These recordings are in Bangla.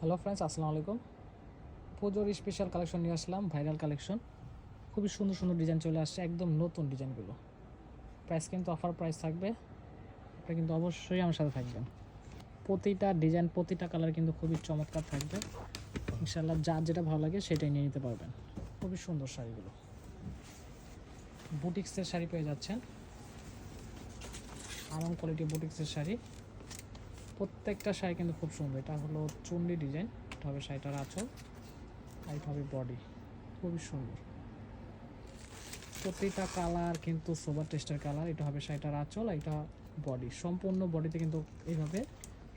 হ্যালো ফ্রেন্ডস আসসালামু আলাইকুম পুজোর স্পেশাল কালেকশন নিয়ে আসলাম ভাইরাল কালেকশন খুবই সুন্দর সুন্দর ডিজাইন চলে আসছে, একদম নতুন ডিজাইনগুলো প্রাইস কিন্তু অফার প্রাইস থাকবে। এটা কিন্তু অবশ্যই আমার সাথে থাকবেন। প্রতিটা ডিজাইন প্রতিটা কালার কিন্তু খুবই চমৎকার থাকবে। ইনশাল্লাহ যার যেটা ভালো লাগে সেটাই নিয়ে নিতে পারবেন। খুবই সুন্দর শাড়িগুলো। বুটিক্সের শাড়ি পেয়ে যাচ্ছেন। আরাম কোয়ালিটি বুটিক্সের শাড়ি। প্রত্যেকটা শাড়ি কিন্তু খুব সুন্দর। এটা হলো চুন্ডি ডিজাইন, এটা হবে শাড়িটার আঁচল, আর এটা হবে বডি। খুবই সুন্দর। প্রতিটা কালার কিন্তু সোবার টেস্টের কালার, এটা হবে শাড়িটার আঁচল এটা বডি। সম্পূর্ণ বডিতে কিন্তু এইভাবে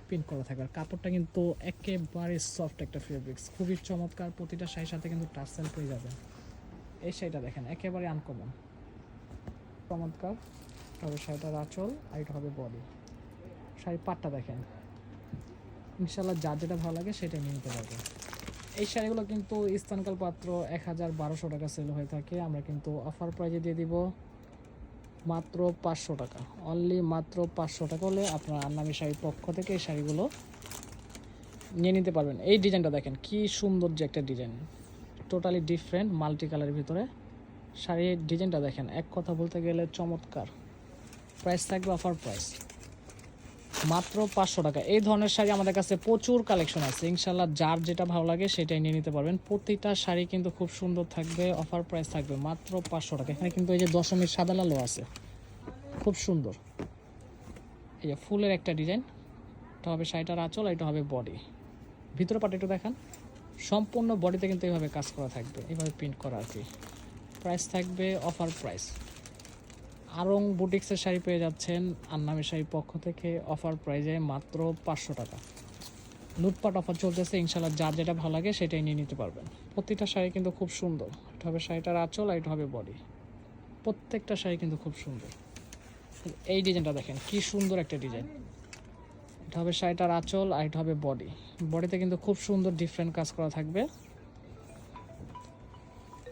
প্রিন্ট করা থাকবে। আর কাপড়টা কিন্তু একেবারে সফট একটা ফেব্রিক্স খুবই চমৎকার, প্রতিটা শাড়ির সাথে কিন্তু টার্সেল পেয়ে যাবেন এই শাড়িটা দেখেন, একেবারে আনকমন চমৎকার তবে শাড়িটার আঁচল, আর এটা হবে বডি। শাড়ির পাটটা দেখেন। ইনশাল্লাহ যার যেটা ভালো লাগে সেটাই নিয়ে নিতে পারবেন এই শাড়িগুলো কিন্তু স্থানকাল পাত্র এক হাজার বারোশো টাকা সেল হয়ে থাকে। আমরা কিন্তু অফার প্রাইজে দিয়ে দিব মাত্র পাঁচশো টাকা। অনলি মাত্র পাঁচশো টাকা হলে আপনার আন্নামি শাড়ির পক্ষ থেকে এই শাড়িগুলো নিয়ে নিতে পারবেন। এই ডিজাইনটা দেখেন, কি সুন্দর যে একটা ডিজাইন। টোটালি ডিফারেন্ট মাল্টি কালারের ভিতরে। শাড়ির ডিজাইনটা দেখেন, এক কথা বলতে গেলে চমৎকার। প্রাইস থাকবে অফার প্রাইস মাত্র পাঁচশো টাকা। এই ধরনের শাড়ি আমাদের কাছে প্রচুর কালেকশন আছে। ইনশাল্লাহ যার যেটা ভালো লাগে সেটাই নিয়ে নিতে পারবেন। প্রতিটা শাড়ি কিন্তু খুব সুন্দর থাকবে অফার প্রাইস থাকবে মাত্র পাঁচশো টাকা। এখানে কিন্তু এই যে দশমীর সাদা লালও আছে, খুব সুন্দর। এই যে ফুলের একটা ডিজাইন, এটা হবে শাড়িটার আঁচল এটা হবে বডি ভিতরে পাটে একটু দেখান। সম্পূর্ণ বডিতে কিন্তু এইভাবে কাজ করা থাকবে। এইভাবে প্রিন্ট করা আর কি। প্রাইস থাকবে অফার প্রাইস আরং বুটিক্সের শাড়ি পেয়ে যাচ্ছেন আন্নামের শাড়ির পক্ষ থেকে। অফার প্রাইজে মাত্র পাঁচশো টাকা। লুটপাট অফার চলতেছে ইনশাল্লাহ যার যেটা ভালো লাগে সেটাই নিয়ে নিতে পারবেন। প্রতিটা শাড়ি কিন্তু খুব সুন্দর। এটা হবে শাড়িটার আঁচল আর এটা হবে বডি। প্রত্যেকটা শাড়ি কিন্তু খুব সুন্দর। এই ডিজাইনটা দেখেন, কি সুন্দর একটা ডিজাইন। এটা হবে শাড়িটার আঁচল আর এটা হবে বডি। বডিতে কিন্তু খুব সুন্দর ডিফারেন্ট কাজ করা থাকবে।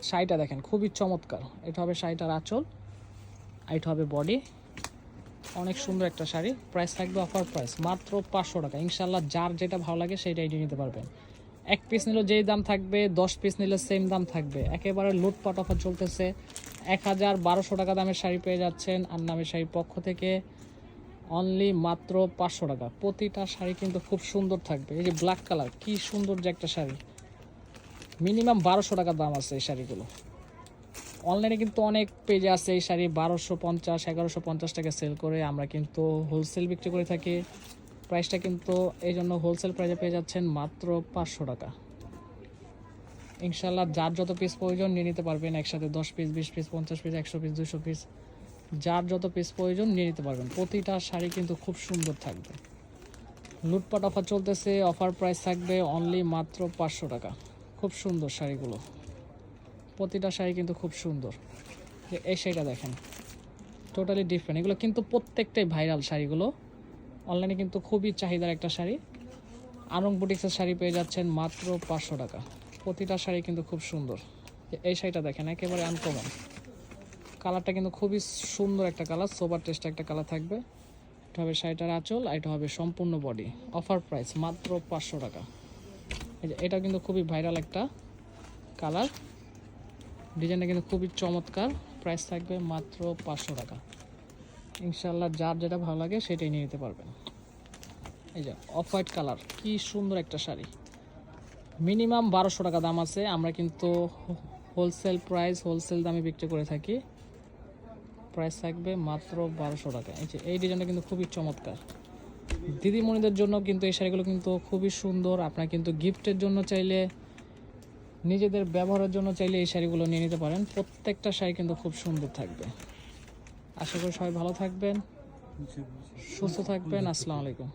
শাড়িটা দেখেন, খুবই চমৎকার। এটা হবে শাড়িটার আঁচল আর এটা হবে বডি অনেক সুন্দর একটা শাড়ি। প্রাইস থাকবে অফার প্রাইস মাত্র পাঁচশো টাকা। ইনশাল্লাহ যার যেটা ভালো লাগে সেইটাই নিয়ে নিতে পারবেন। এক পিস নিলে যেই দাম থাকবে, দশ পিস নিলে সেম দাম থাকবে। একেবারে লুটপাট অফার চলতেছে। এক হাজার বারোশো টাকা দামের শাড়ি পেয়ে যাচ্ছেন আর নামের শাড়ির পক্ষ থেকে। অনলি মাত্র পাঁচশো টাকা। প্রতিটা শাড়ি কিন্তু খুব সুন্দর থাকবে। এই যে ব্ল্যাক কালার কি সুন্দর যে একটা শাড়ি। মিনিমাম বারোশো টাকা দাম আছে এই শাড়িগুলো। অনলাইনে কিন্তু অনেক পেজে আছে, এই শাড়ি বারোশো পঞ্চাশ, এগারোশো পঞ্চাশ টাকা সেল করে আমরা কিন্তু হোলসেল বিক্রি করে থাকি। প্রাইসটা কিন্তু এই জন্য হোলসেল প্রাইসে পেয়ে যাচ্ছেন মাত্র পাঁচশো টাকা। ইনশাল্লাহ যার যত পিস প্রয়োজন নিয়ে নিতে পারবেন, একসাথে দশ পিস বিশ পিস পঞ্চাশ পিস একশো পিস দুশো পিস যার যত পিস প্রয়োজন নিয়ে নিতে পারবেন। প্রতিটা শাড়ি কিন্তু খুব সুন্দর থাকবে। লুটপাট অফার চলতেছে অফার প্রাইস থাকবে অনলি মাত্র পাঁচশো টাকা। খুব সুন্দর শাড়িগুলো। প্রতিটা শাড়ি কিন্তু খুব সুন্দর। এই শাড়িটা দেখেন। টোটালি ডিফারেন্ট এগুলো কিন্তু প্রত্যেকটাই ভাইরাল শাড়িগুলো। অনলাইনে কিন্তু খুবই চাহিদার একটা শাড়ি। আরং বুটিক্সের শাড়ি পেয়ে যাচ্ছেন মাত্র পাঁচশো টাকা। প্রতিটা শাড়ি কিন্তু খুব সুন্দর। এই শাড়িটা দেখেন, একেবারে আনকমন কালারটা কিন্তু খুবই সুন্দর একটা কালার সোবার টেস্ট একটা কালার থাকবে। এটা হবে শাড়িটার আঁচল আর এটা হবে সম্পূর্ণ বডি অফার প্রাইস মাত্র পাঁচশো টাকা। এটা কিন্তু খুবই ভাইরাল একটা কালার ডিজাইনটা কিন্তু খুবই চমৎকার। প্রাইস থাকবে মাত্র পাঁচশো টাকা। ইনশাল্লাহ যার যেটা ভালো লাগে সেটাই নিয়ে নিতে পারবেন। এই যে অফ হোয়াইট কালার, কি সুন্দর একটা শাড়ি। মিনিমাম বারোশো টাকা দাম আছে। আমরা কিন্তু হোলসেল প্রাইস, হোলসেল দামে বিক্রি করে থাকি। প্রাইস থাকবে মাত্র বারোশো টাকা। এই যে, এই ডিজাইনটা কিন্তু খুবই চমৎকার। দিদিমণিদের জন্য কিন্তু এই শাড়িগুলো কিন্তু খুবই সুন্দর। আপনারা কিন্তু গিফটের জন্য চাইলে নিজেদের ব্যবহারের জন্য চাইলে এই শাড়িগুলো নিয়ে নিতে পারেন। প্রত্যেকটা শাড়ি কিন্তু খুব সুন্দর থাকবে। আশা করি সবাই ভালো থাকবেন, সুস্থ থাকবেন। আসসালামু আলাইকুম।